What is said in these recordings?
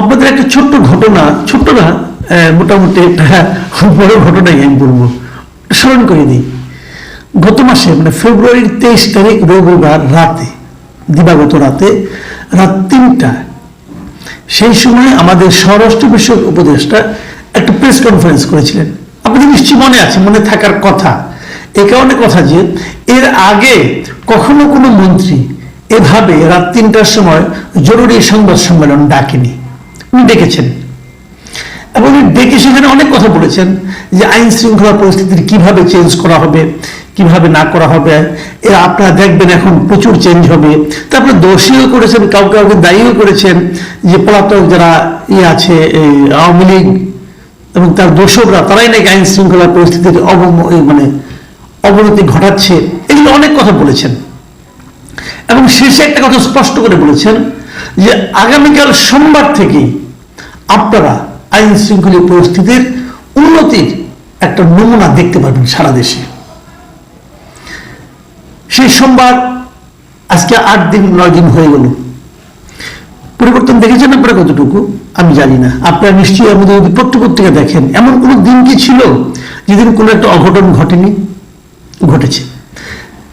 আপনাদের একটা ছোট্ট ঘটনা, ছোট্ট না মোটামুটি একটা বড় ঘটনাই আমি বলব। স্মরণ করে দিই। গত মাসে মানে ফেব্রুয়ারির তেইশ তারিখ রবিবার রাতে, দিবাগত রাতে, রাত তিনটা, সেই সময় আমাদের স্বরাষ্ট্র বিষয়ক উপদেষ্টা একটা প্রেস কনফারেন্স করেছিলেন। আপনাদের নিশ্চয়ই মনে আছে, মনে থাকার কথা। এ কারণে কথা যে, এর আগে কখনো কোনো মন্ত্রী এভাবে রাত তিনটার সময় জরুরি সংবাদ সম্মেলন ডাকেনি। ডেকেছেন এবং ডেকে সেখানে অনেক কথা বলেছেন যে আইন শৃঙ্খলা পরিস্থিতির কীভাবে চেঞ্জ করা হবে, কীভাবে না করা হবে। এ আপনারা দেখবেন এখন প্রচুর চেঞ্জ হবে। তারপরে দোষীও করেছেন, কাউকে কাউকে দায়ীও করেছেন যে পলাতক যারা ইয়ে আছে এই আওয়ামী লীগ এবং তার দোষকরা, তারাই নাকি আইন শৃঙ্খলা পরিস্থিতির অবম মানে অবনতি ঘটাচ্ছে। এগুলো অনেক কথা বলেছেন। এবং শেষে একটা কথা স্পষ্ট করে বলেছেন যে আগামীকাল সোমবার থেকেই আপনারা আইন শৃঙ্খলা পরিস্থিতির উন্নতির একটা নমুনা দেখতে পাবেন সারা দেশে। সেই সোমবার আজকে আট দিন, নয় দিন হয়ে গেল। পরিবর্তন দেখেছেন আপনারা কতটুকু? আমি জানি না। আপনারা নিশ্চয়ই আমাদের যদি পত্রপত্রিকা দেখেন, এমন কোনো দিন কি ছিল যেদিন কোনো একটা অঘটন ঘটেনি? ঘটেছে।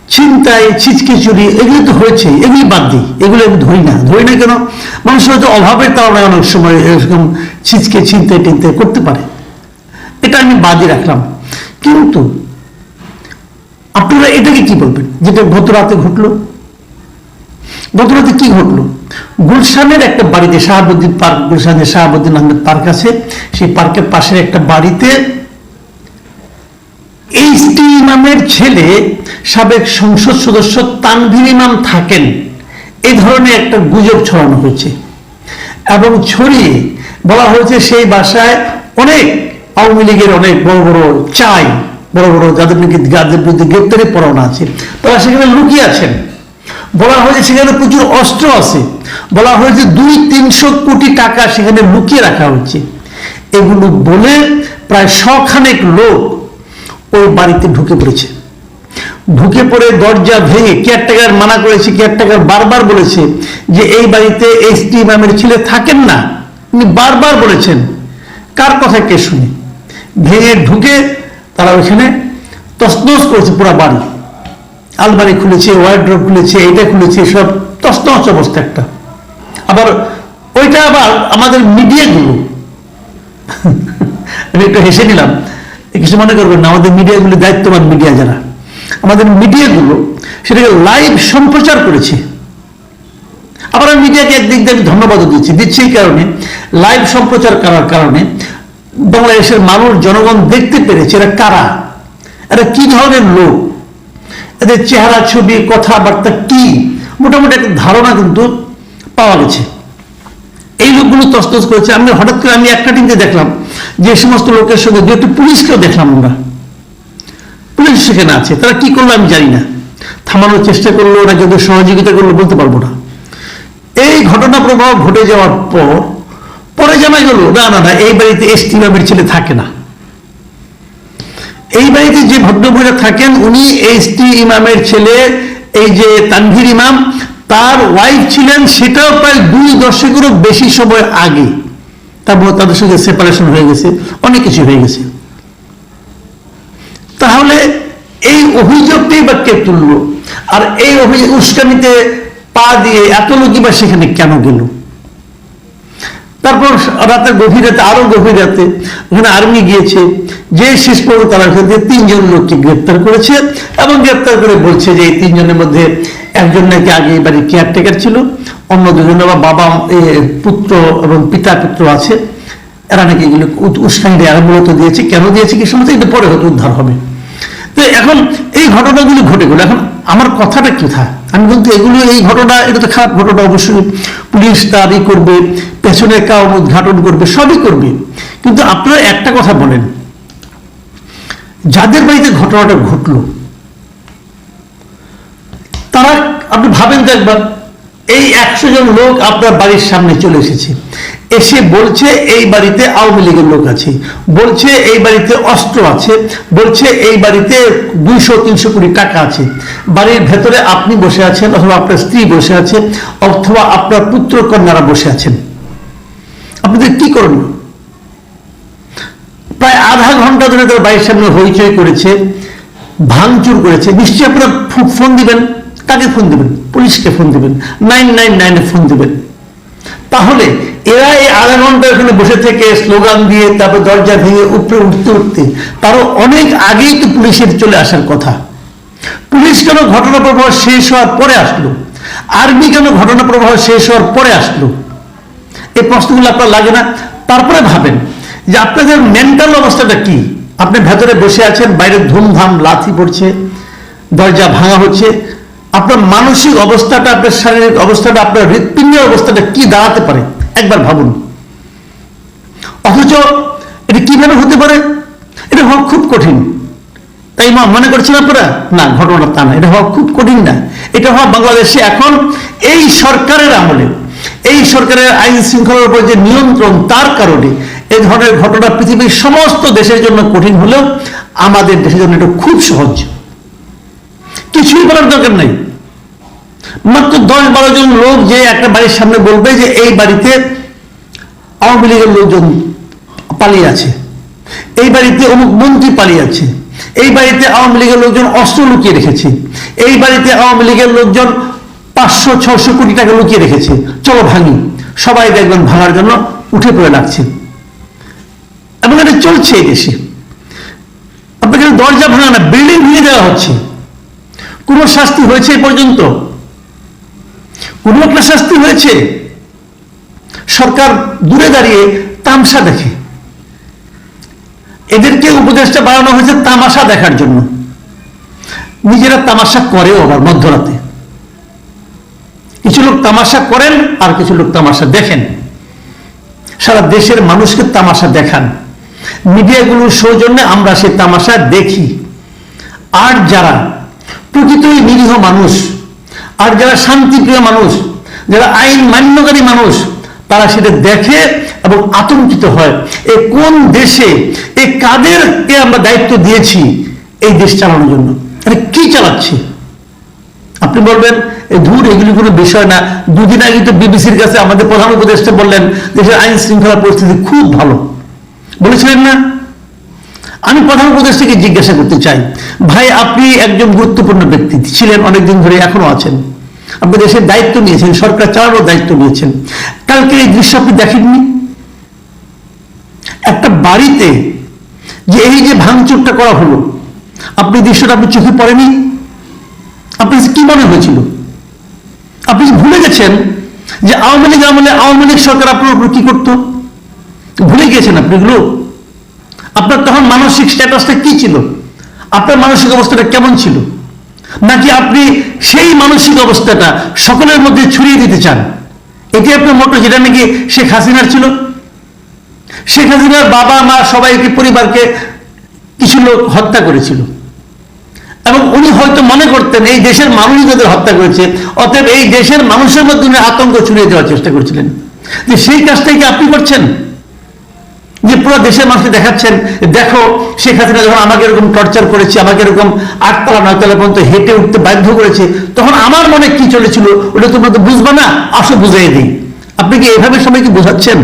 চিন্তায় ছিচকে চুরি এগুলি তো হয়েছে এগুলি বাদ দিই, এগুলো আমি ধরি না। ধরি না কেন? মানুষ হয়তো অভাবের কারণে অনেক সময় এরকম ছিচকে চিন্তায় টিনতে করতে পারে। এটা আমি বাদই রাখলাম। কিন্তু আপনারা এটাকে কি বলবেন? যেটা গত রাতে ঘটলো? গত রাতে কি ঘটলো? গুলশানের একটা বাড়িতে শাহাবুদ্দিন পার্ক, গুলশানের শাহাবুদ্দিন আহমেদ পার্ক আছে। সেই পার্কের পাশের একটা বাড়িতে এইচটি ইমামের ছেলে সাবেক সংসদ সদস্য তানভীর ইমাম থাকেন। এই ধরনের একটা গুজব ছড়ানো হয়েছে। এবং ছড়িয়ে বলা হয়েছে সেই বাসায় অনেক আওয়ামী লীগের অনেক বড় বড় চাই, বড় বড় যাদের যাদের বিরুদ্ধে গ্রেপ্তারি পরোয়ানা আছে, তারা সেখানে লুকিয়ে আছেন। বলা হয়েছে সেখানে প্রচুর অস্ত্র আছে। বলা হয়েছে দুই তিনশো কোটি টাকা সেখানে লুকিয়ে রাখা হচ্ছে এগুলো বলে প্রায় শখানেক লোক ওই বাড়িতে ঢুকে পড়েছে। ঢুকে পড়ে দরজা ভেঙে কেয়ারটেকার মানা করেছে, কেয়ারটেকার বারবার বলেছে যে এই বাড়িতে এসটি ইমামের ছেলে থাকেন না। উনি বারবার বলেছেন। কার কথা কে শুনে? ভেঙে ঢুকে তারা ওইখানে তসনস করেছে পুরো বাড়ি। আলমারি খুলেছে ওয়ার্ড্রপ খুলেছে এটা খুলেছে, সব তসনস অবস্থা একটা। আবার ওইটা আবার আমাদের মিডিয়াগুলো। আমি একটু হেসে নিলাম। কিছু মনে করবেন না, আমাদের মিডিয়াগুলো দায়িত্ববান মিডিয়া যারা। আমাদের মিডিয়াগুলো সেটাকে লাইভ সম্প্রচার করেছে। আবার আমি মিডিয়াকে একদিক দিয়ে আমি ধন্যবাদও দিচ্ছি। দিচ্ছি এই কারণে লাইভ সম্প্রচার করার কারণে বাংলাদেশের মানুষ, জনগণ দেখতে পেরেছে এরা কারা, এরা কি ধরনের লোক, এদের চেহারা, ছবি, কথাবার্তা কি, মোটামুটি একটা ধারণা কিন্তু পাওয়া গেছে। লোকগুলো তস্তস করেছে। আমি হঠাৎ করে আমি একটা টিমকে দেখলাম যে সমস্ত লোকের সঙ্গে দু একটি পুলিশকেও দেখলাম আমরা। পুলিশ সেখানে আছে। তারা কি করল আমি জানি না। থামানোর চেষ্টা করল না যদি সহযোগিতা করল, বলতে পারব না। এই ঘটনা প্রবাহ ঘটে যাওয়ার পর, পরে জানা গেল, না না না, এই বাড়িতে এসটি ইমামের ছেলে থাকে না। এই বাড়িতে যে ভদ্রমহিলা থাকেন, উনি এসটি ইমামের ছেলে, এই যে তানভীর ইমাম তার ওয়াইফ ছিলেন, সেটাও প্রায় দুই দশকেরও বেশি সময় আগে। তারপর তাদের সঙ্গে সেপারেশন হয়ে গেছে, অনেক কিছু হয়ে গেছে। তাহলে এই অভিযোগটাই বা কে তুললো? আর এই অভিযোগ উস্কানিতে পা দিয়ে এত লোকই বা সেখানে কেন গেল? তারপর রাতের গভীর রাতে, আরও গভীর রাতে, ওখানে আর্মি গিয়েছে, যে শেষ পর্যন্ত তারা তিনজন লোককে গ্রেপ্তার করেছে এবং গ্রেপ্তার করে বলছে যে এই তিনজনের মধ্যে একজন নাকি আগে এই বাড়ির কেয়ারটেকার ছিল, অন্য দুজন আবার বাবা পুত্র এবং পিতা পুত্র আছে। এরা নাকি এগুলো উস্কানি মূলত দিয়েছে। কেন দিয়েছে কি সমস্ত? এটা পরে হয়তো উদ্ধার হবে। তো এখন এই ঘটনাগুলি ঘটে গেল। এখন আমার কথাটা কোথায় আমি বলতে এগুলো, এই ঘটনা, এটা তো খারাপ ঘটনা অবশ্যই। পুলিশ তারই করবে পেছনের কারণ উদ্ঘাটন করবে, সবই করবে। কিন্তু আপনারা একটা কথা বলেন। যাদের বাড়িতে ঘটনাটা ঘটলো তারা, আপনি ভাবেন তো একবার, এই একশো জন লোক আপনার বাড়ির সামনে চলে এসেছে। এসে বলছে, এই বাড়িতে আওয়ামী লীগের লোক আছে। বলছে, এই বাড়িতে অস্ত্র আছে। বলছে, এই বাড়িতে দুইশো, তিনশো কোটি টাকা আছে। বাড়ির ভেতরে আপনি বসে আছেন অথবা আপনার স্ত্রী বসে আছে, অথবা আপনার পুত্র কন্যারা বসে আছেন। আপনাদের কি করুন প্রায় আধা ঘণ্টা ধরে তার বাড়ির সামনে হইচই করেছে, ভাঙচুর করেছে। নিশ্চয়ই আপনারা ফোন দিবেন। কাকে ফোন দিবেন? পুলিশকে ফোন দিবেন। নাইন নাইন নাইনে ফোন দিবেন। তাহলে এরা এই আধা ঘণ্টা এখানে বসে থেকে স্লোগান দিয়ে তারপর দরজা ভেঙে উপরে উঠতে উঠতে তারও অনেক আগেই তো পুলিশের চলে আসার কথা। পুলিশ কেন ঘটনা প্রবাহ শেষ হওয়ার পরে আসলো? আর্মি কেন ঘটনা প্রবাহ শেষ হওয়ার পরে আসলো? এই প্রশ্নগুলো আপনার লাগে না? তারপরে ভাবেন যে আপনাদের মেন্টাল অবস্থাটা কি? আপনি ভেতরে বসে আছেন, বাইরে ধুমধাম লাথি পড়ছে, দরজা ভাঙা হচ্ছে আপনার মানসিক অবস্থাটা, আপনার শারীরিক অবস্থাটা, আপনার হৃৎপিণ্ডের অবস্থাটা কি দাঁড়াতে পারে? একবার ভাবুন। অথচ এটা কীভাবে হতে পারে? এটা হওয়া খুব কঠিন। তাই মা, মনে করছেন আপনারা? না ঘটনা তা না, এটা হওয়া খুব কঠিন না। এটা হওয়া বাংলাদেশে এখন এই সরকারের আমলে, এই সরকারের আইন শৃঙ্খলার উপর যে নিয়ন্ত্রণ, তার কারণে এই ধরনের ঘটনা পৃথিবীর সমস্ত দেশের জন্য কঠিন হলেও আমাদের দেশের জন্য এটা খুব সহজ। কিছুই বলার দরকার নেই। মাত্র দশ বারো জন লোক যে একটা বাড়ির সামনে বলবে যে এই বাড়িতে আওয়ামী লীগের লোকজন পালিয়ে আছে, এই বাড়িতে অমুক মন্ত্রী পালিয়ে আছে, এই বাড়িতে আওয়ামী লীগের লোকজন অস্ত্র লুকিয়ে রেখেছে, এই বাড়িতে আওয়ামী লীগের লোকজন পাঁচশো ছশো কোটি টাকা লুকিয়ে রেখেছে। চলো ভাঙি। সবাই দেখবেন ভাঙার জন্য উঠে পড়ে লাগছে। এবং এটা চলছে এই দেশে। আপনাকে দরজা ভাঙা না বিল্ডিং ভেঙে দেওয়া হচ্ছে। কোনো শাস্তি হয়েছে এ পর্যন্ত। কোনো একটা শাস্তি হয়েছে। সরকার দূরে দাঁড়িয়ে তামসা দেখে। এদেরকে উপদেশটা বাড়ানো হয়েছে তামাশা দেখার জন্য। নিজেরা তামাশা করেও আবার মধ্যরাতে। কিছু লোক তামাশা করেন, আর কিছু লোক তামাশা দেখেন। সারা দেশের মানুষকে তামাশা দেখান। মিডিয়াগুলোর সৌজন্যে আমরা সে তামাশা দেখি। আর যারা প্রকৃতই নিরীহ মানুষ। আর যারা শান্তিপ্রিয় মানুষ, যারা আইন মান্যকারী মানুষ, তারা সেটা দেখে এবং আতঙ্কিত হয় এ কোন দেশে, এ কাদেরকে আমরা দায়িত্ব দিয়েছি এই দেশ চালানোর জন্য? আরে কি চালাচ্ছে? আপনি বলবেন ধূর, এগুলি কোনো বিষয় না। দুদিন আগে তো বিবিসির কাছে আমাদের প্রধান উপদেষ্টা বললেন দেশের আইন শৃঙ্খলা পরিস্থিতি খুব ভালো। বলেছিলেন না? আমি প্রধান উপদেষ্টাকে জিজ্ঞাসা করতে চাই। ভাই, আপনি একজন গুরুত্বপূর্ণ ব্যক্তি, ছিলেন অনেকদিন ধরে এখনও আছেন। আপনি দেশের দায়িত্ব নিয়েছেন, সরকার চালানোর দায়িত্ব নিয়েছেন। কালকে এই দৃশ্য আপনি দেখেননি? একটা বাড়িতে যে এই যে ভাঙচুরটা করা হলো, আপনি দৃশ্যটা আপনি চোখে পড়েনি? আপনার কাছে কি মনে হয়েছিল? আপনি ভুলে গেছেন যে আওয়ামী লীগ আমলে আওয়ামী লীগ সরকার আপনার উপর কি করতো? ভুলে গিয়েছেন আপনি এগুলো? আপনার তখন মানসিক স্ট্যাটাসটা কি ছিল? আপনার মানসিক অবস্থাটা কেমন ছিল? নাকি আপনি সেই মানসিক অবস্থাটা সকলের মধ্যে ছড়িয়ে দিতে চান? এটি আপনার মোটো যেটা নাকি শেখ হাসিনার ছিল? শেখ হাসিনার বাবা, মা সবাইকে, পরিবারকে কিছু লোক হত্যা করেছিল। এবং উনি হয়তো মনে করতেন এই দেশের মানুষ যাদের হত্যা করেছে, অতএব এই দেশের মানুষের মধ্যে উনি আতঙ্ক ছড়িয়ে দেওয়ার চেষ্টা করছিলেন। যে সেই কাজটাই কি আপনি করছেন? যে পুরো দেশের মানুষকে দেখাচ্ছেন, দেখো, শেখ হাসিনা যখন আমাকে এরকম টর্চার করেছে, আমাকে এরকম আটতলা নয়তলা পর্যন্ত হেঁটে উঠতে বাধ্য করেছে, তখন আমার মনে কি চলেছিল, ওটা তোমরা তো বুঝবে না, আসো বুঝাই দিই। আপনি কি এভাবে সবাইকে বোঝাচ্ছেন?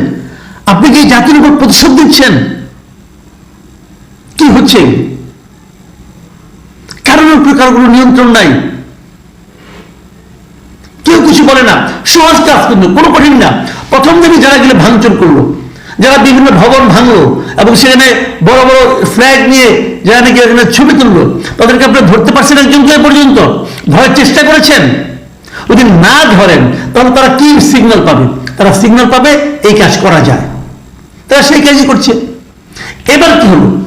আপনি কি জাতির উপর প্রতিশোধ দিচ্ছেন? কি হচ্ছে? কারোর উপর কারও কোনো নিয়ন্ত্রণ নাই। কেউ কিছু বলে না। সহজ কাজ কিন্তু কোনো কঠিন না। প্রথম দিনে যারা গেলে ভাঙচুর করল। যারা বিভিন্ন ভবন ভাঙলো এবং সেখানে বড় বড় ফ্ল্যাগ নিয়ে যারা নাকি এখানে ছবি তুললো, তাদেরকে আপনি ধরতে পারছেন একজন কে পর্যন্ত। ধরার চেষ্টা করেছেন? যদি না ধরেন, তাহলে তারা কি সিগন্যাল পাবে? তারা সিগন্যাল পাবে, এই কাজ করা যায়। তারা সেই কাজই করছে। এবার কি হলো?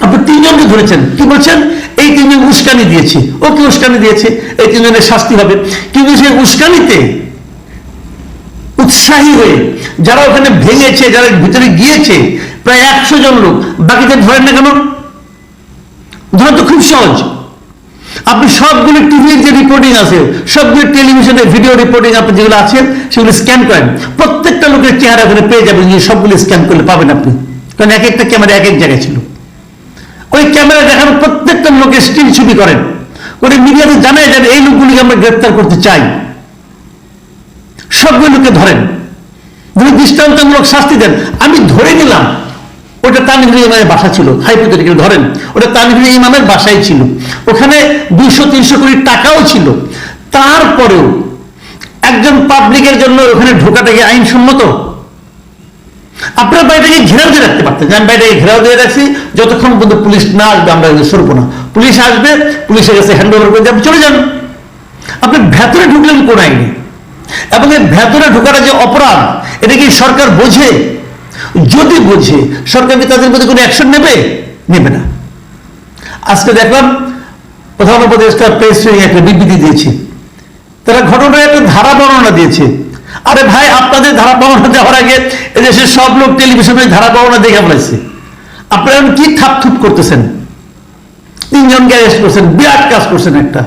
আপনি তিনজনকে ধরেছেন। কি বলছেন? এই তিনজন উস্কানি দিয়েছে। ও কি উস্কানি দিয়েছে? এই তিনজনের শাস্তি হবে। কিন্তু সেই উস্কানিতে উৎসাহী হয়ে যারা ওখানে ভেঙেছে, যারা ভিতরে গিয়েছে, প্রায় একশো জন লোক। বাকিদের ধরেন না কেন? ধরা তো খুব সহজ। আপনি সবগুলো টিভির যে রিপোর্টিং আছে, সবগুলো টেলিভিশনের ভিডিও রিপোর্টিং আপনি যেগুলো আছে, সেগুলো স্ক্যান করেন। প্রত্যেকটা লোকের চেহারা ওখানে পেয়ে যাবেন যে সবগুলো স্ক্যান করলে পাবেন আপনি। কারণ এক একটা ক্যামেরা এক এক জায়গায় ছিল। ওই ক্যামেরা দেখানো প্রত্যেকটা লোকের স্টিল ছবি করেন। করে মিডিয়াতে জানায় যাবে, এই লোকগুলিকে আমরা গ্রেপ্তার করতে চাই। সবগুলো লোককে ধরেন। যদি দৃষ্টান্তমূলক শাস্তি দেন, আমি ধরে নিলাম, ওটা তানভীর ইমামের বাসা ছিল, হাইপোথেটিক্যাল ধরেন, ওটা তানভীর ইমামের বাসাই ছিল। ওখানে দুইশো, তিনশো কোটি টাকাও ছিল। তারপরেও একজন পাবলিকের জন্য ওখানে ঢোকাটা কি আইনসম্মত? আপনার বাড়িটাকে ঘেরাও দিয়ে রাখতে পারতেন। আমি বাড়িটাকে ঘেরাও দিয়ে রাখছি, যতক্ষণ পর্যন্ত পুলিশ না আসবে, আমরা সরবো না। পুলিশ আসবে, পুলিশের কাছে হ্যান্ড ওভার করে আপনি চলে যান। আপনি ভেতরে ঢুকলেন কোন আইনে? ভেতরে ঢোকাটা যে অপরাধ, এটা কি সরকার বোঝে? যদি বোঝে, সরকার কি তাদের প্রতি কোনো অ্যাকশন নেবে? নেবে না। আজকে দেখলাম প্রধান উপদেষ্টা প্রেস একটা বিবৃতি দিয়েছে। তারা ঘটনার একটা ধারা বর্ণনা দিয়েছে। আরে ভাই, আপনাদের ধারা বর্ণনা দেওয়ার আগে এদেশের সব লোক টেলিভিশনে ধারা বর্ণনা দেখে ফেলাইছে আপনারা কি থাপ থুপ করতেছেন তিনজনকে অ্যারেস্ট করছেন? বিরাট কাজ করছেন একটা।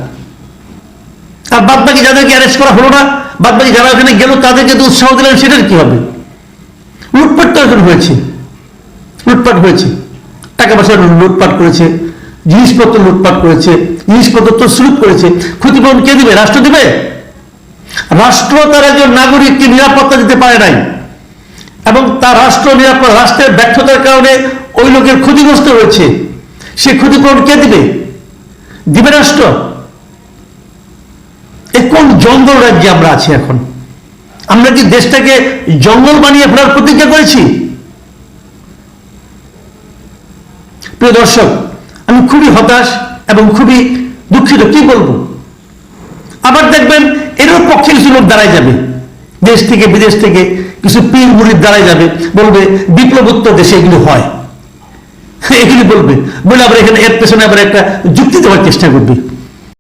আর বাদ বাকি যাদেরকে অ্যারেস্ট করা হলো না বাদ বাকি যারা ওখানে গেল, তাদেরকে তো উৎসাহ দিলেন, সেটার কি হবে? লুটপাট তো এখন হয়েছে। লুটপাট হয়েছে। টাকা পয়সা লুটপাট করেছে, জিনিসপত্র লুটপাট করেছে, জিনিসপত্র তো স্লুট করেছে। ক্ষতিপূরণ কে দিবে? রাষ্ট্র দিবে? রাষ্ট্র তার একজন নাগরিককে নিরাপত্তা দিতে পারে নাই? এবং তার রাষ্ট্র নিরাপত্তা, রাষ্ট্রের ব্যর্থতার কারণে ওই লোকের ক্ষতিগ্রস্ত হয়েছে সে ক্ষতিপূরণ কে দিবে? দিবে রাষ্ট্র। এ কোন জঙ্গল রাজ্যে আমরা আছি এখন? আমরা কি দেশটাকে জঙ্গল বানিয়ে ফেলার প্রতিজ্ঞা করেছি? প্রিয় দর্শক, আমি খুবই হতাশ এবং খুবই দুঃখিত, কি বলব? আবার দেখবেন এরও পক্ষে কিছু লোক দাঁড়ায় যাবে। দেশ থেকে, বিদেশ থেকে কিছু পীর মুড়ির দাঁড়ায় যাবে, বলবে বিপ্লবোত্তর দেশে এগুলো হয়। এগুলি বলবে, বলে আবার এখানে এর পেছনে আবার একটা যুক্তি দেওয়ার চেষ্টা করবে।